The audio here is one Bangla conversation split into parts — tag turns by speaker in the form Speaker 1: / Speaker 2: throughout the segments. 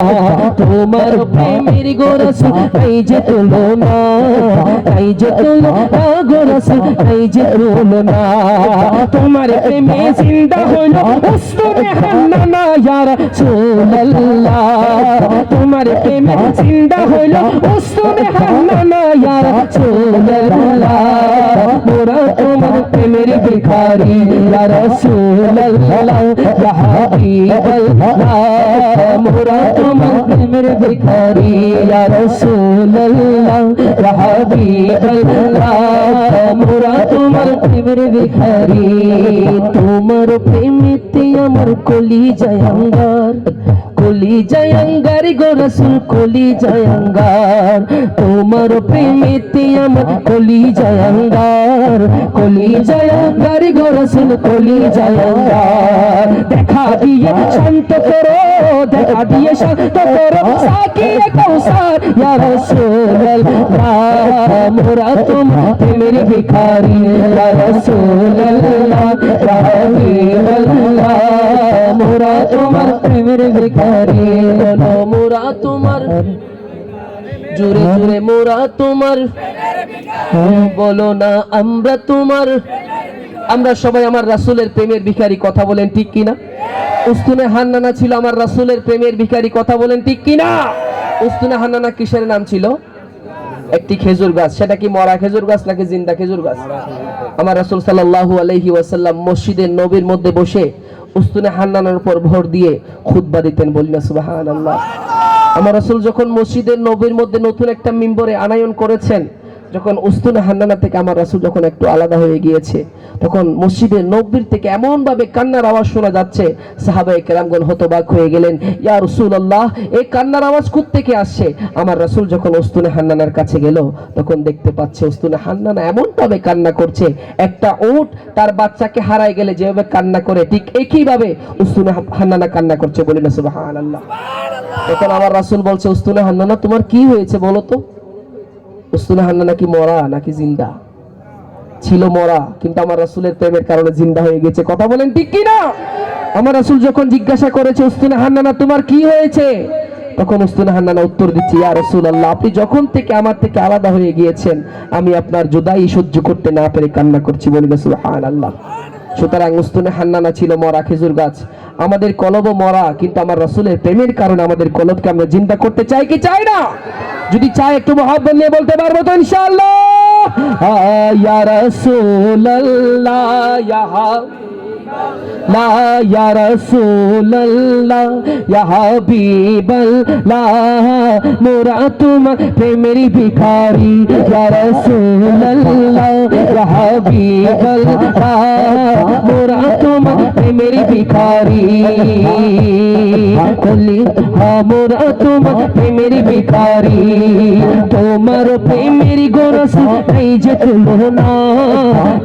Speaker 1: তোমার প্রেমের গোরস এই যে তুলনা এই যে তুলনা গোরস এই যে তুলনা তোমার প্রেমে জিন্দা হলো উস্তুনে হান্নানা ইয়া রাসূলুল্লাহ তোমার প্রেমে জিন্দা হলো উস্তুনে হান্নানা ইয়া রাসূলুল্লাহ মোরা তোমার প্রেমের ভিখারি ইয়া রাসূলুল্লাহ ইয়া হাবিবাল্লাহ মোরা তোমার প্রেমের ভিখারি ইয়া রাসূলুল্লাহ ইয়া হাবিবাল্লাহ মোরা তোমার প্রেমের ভিখারি তোমার প্রেমেতে আমার কলি জয়ঙ্গার কলি জয়ঙ্গার গো রসুল, কলি জয়ঙ্গার তোমার প্রেমেতে আমার কলি জয়ঙ্গার কলি জয়ঙ্গার গো রসুল কলি জয়ঙ্গার দিয়ে শান্ত করো দেখা দিয়ে শান্ত করো সাকিয়ে কৌসার ইয়া রাসূলুল্লাহ মোরা তোমার প্রেমের ভিখারি। ইয়া ইয়া হাবিবাল্লাহ মোরা তোমার প্রেমের ভিখারি। মোরা তোমার জোরে জোরে মোরা তোমার। বলো না আমরা তোমার আমরা সবাই আমার রাসূলের প্রেমের ভিখারি কথা বলেন ঠিক কিনা? উস্তুনে হান্নানা ছিল আমার রাসূলের প্রেমের ভিখারি কথা বলেন ঠিক কিনা? উস্তুনে হান্নানা কিসের নাম ছিল? একটি খেজুর গাছ। সেটা কি মরা খেজুর গাছ নাকি জিন্দা খেজুর গাছ? আমার রাসুল সাল্লাল্লাহু আলাইহি ওয়াসাল্লাম মসজিদের নবীর মধ্যে বসে উস্তুনে হান্নানার উপর ভর দিয়ে খুতবা দিতেন বলি না সুবহানাল্লাহ। আমার রাসূল যখন মসজিদের নবীর মধ্যে নতুন একটা মিম্বরে আনায়ন করেছেন যখন উস্তুনে হান্নানা থেকে আমার রাসূল যখন একটু আলাদা হয়ে গিয়েছে তখন মসজিদের নব্বীর থেকে এমন ভাবে কান্নার আওয়াজ শোনা যাচ্ছে সাহাবায়ে কেরামগণ হতবাক হয়ে গেলেন ইয়া রাসূলুল্লাহ এই কান্নার আওয়াজ থেকে আসছে? আমার রাসূল যখন উস্তুনে হান্নানার কাছে গেল তখন দেখতে পাচ্ছে উস্তুনে হান্নানা এমন ভাবে কান্না করছে একটা উট তার বাচ্চাকে হারায় গেলে যেভাবে কান্না করে ঠিক একইভাবে উস্তুনে হান্নানা কান্না করছে বলি না সুবহানাল্লাহ। তখন আমার রাসূল বলছে উস্তুনে হান্নানা তোমার কি হয়েছে বলো তো? উস্তুনে হান্না নাকি মরা, নাকি জিন্দা? ছিল মরা, কিন্তু আমার রাসূলের প্রেমের কারণে জিন্দা হয়ে গেছে। কথা বলেন ঠিক কি না আমার রাসূল যখন জিজ্ঞাসা করেছে উস্তুনে হান্নানা তোমার কি হয়েছে? তখন উস্তুনে হান্নানা উত্তর দিচ্ছে, ইয়া রাসূলুল্লাহ, আপনি যখন থেকে আমার থেকে আলাদা হয়ে গিয়েছেন, আমি আপনার জুদাই সহ্য করতে না পেরে কান্না করছি। বলি না সুবহানাল্লাহ। সুতরাং উস্তুনে হান্নানা ছিল মরা, খেজুর গাছ। আমাদের কলবও মরা, কিন্তু আমার রসুলের প্রেমের কারণে আমাদের কলবকে আমরা জিন্দা করতে চাই কি চাই না? যদি চাই একটু মহাব্বত নিয়ে বলতে পারব তো ইনশাআল্লাহ। ইয়া রাসূলুল্লাহ, ইয়া হাবিব লা, ইয়া রাসূলুল্লাহ, ইয়া হাবিবাল্লাহ মোরা তোমার প্রেমের ভিখারি, ইয়া রাসূলুল্লাহ। ইয়া হাবিবাল্লাহ মোরা তোমার প্রেমের ভিখারি কলি মোরা তোমার প্রেমের ভিখারি তোমার প্রেমের গোরস এই যে তুলনা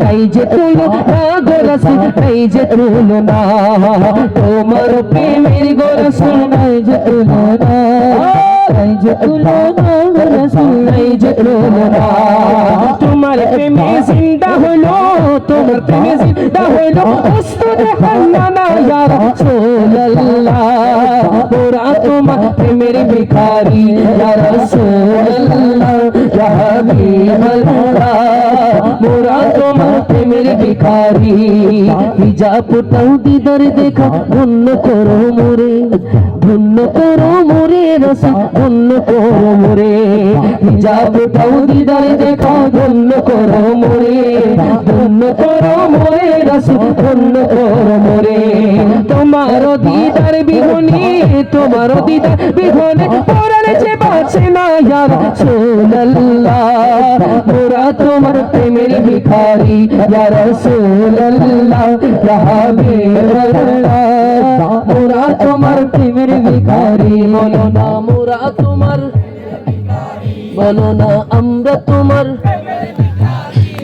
Speaker 1: এই যে তুলনা গোরস এই যে তুলনা তোমার প্রেমের গোরস এই যে তুলনা এই যে তুলনা গোরস এই যে তুলনা তোমার প্রেমে জিন্দা হলো তোমার প্রেমে জিন্দা হলো উস্তুনে হান্নানা ইয়া রাসূলুল্লাহ। মোরা তোমার প্রেমের ভিখারি ইয়া রাসূলুল্লাহ ইয়া হাবিবাল্লাহ। মোরা তোমার প্রেমের ভিখারি। হিজাব টাও দিদার দেখা ধন্য করো মোরে। ধন্য করো মোরে রসা, ধন্য করো মোরে। হিজাব টাও দিদার দেখা, ধন্য করো মোরে। ধন্য করো মোরে রসা, ধন্য করো মোরে। তোমার দিদার বিহনে তোমার দিদার বিহনে পড়েছে বাঁচে না ইয়া রাসূলুল্লাহ মোরা তোমার প্রেমের ভিখারি ইয়া রাসূলুল্লাহ ইয়া হাবিবাল্লাহ মোরা তোমার প্রেমের ভিখারি, বলো না মোরা তোমার। বলো না আমরা তোমার।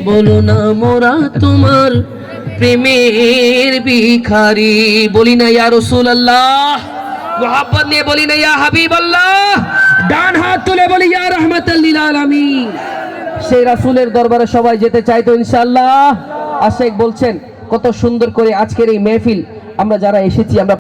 Speaker 1: বলো না মোরা তোমার। প্রেমের ভিখারি, বলি না ইয়া রাসূলুল্লাহ। মোহাব্বত নিয়ে বলি না ইয়া হাবিবাল্লাহ। ডান হাত তুলে বলি ইয়া রাহমাতাল লিল আলামিন। সেই রাসূলের দরবারে সবাই যেতে চাইতো ইনশাআল্লাহ। আশেক বলছেন, কত সুন্দর করে আজকের এই মেহফিল আমরা যারা এসেছি, আমরা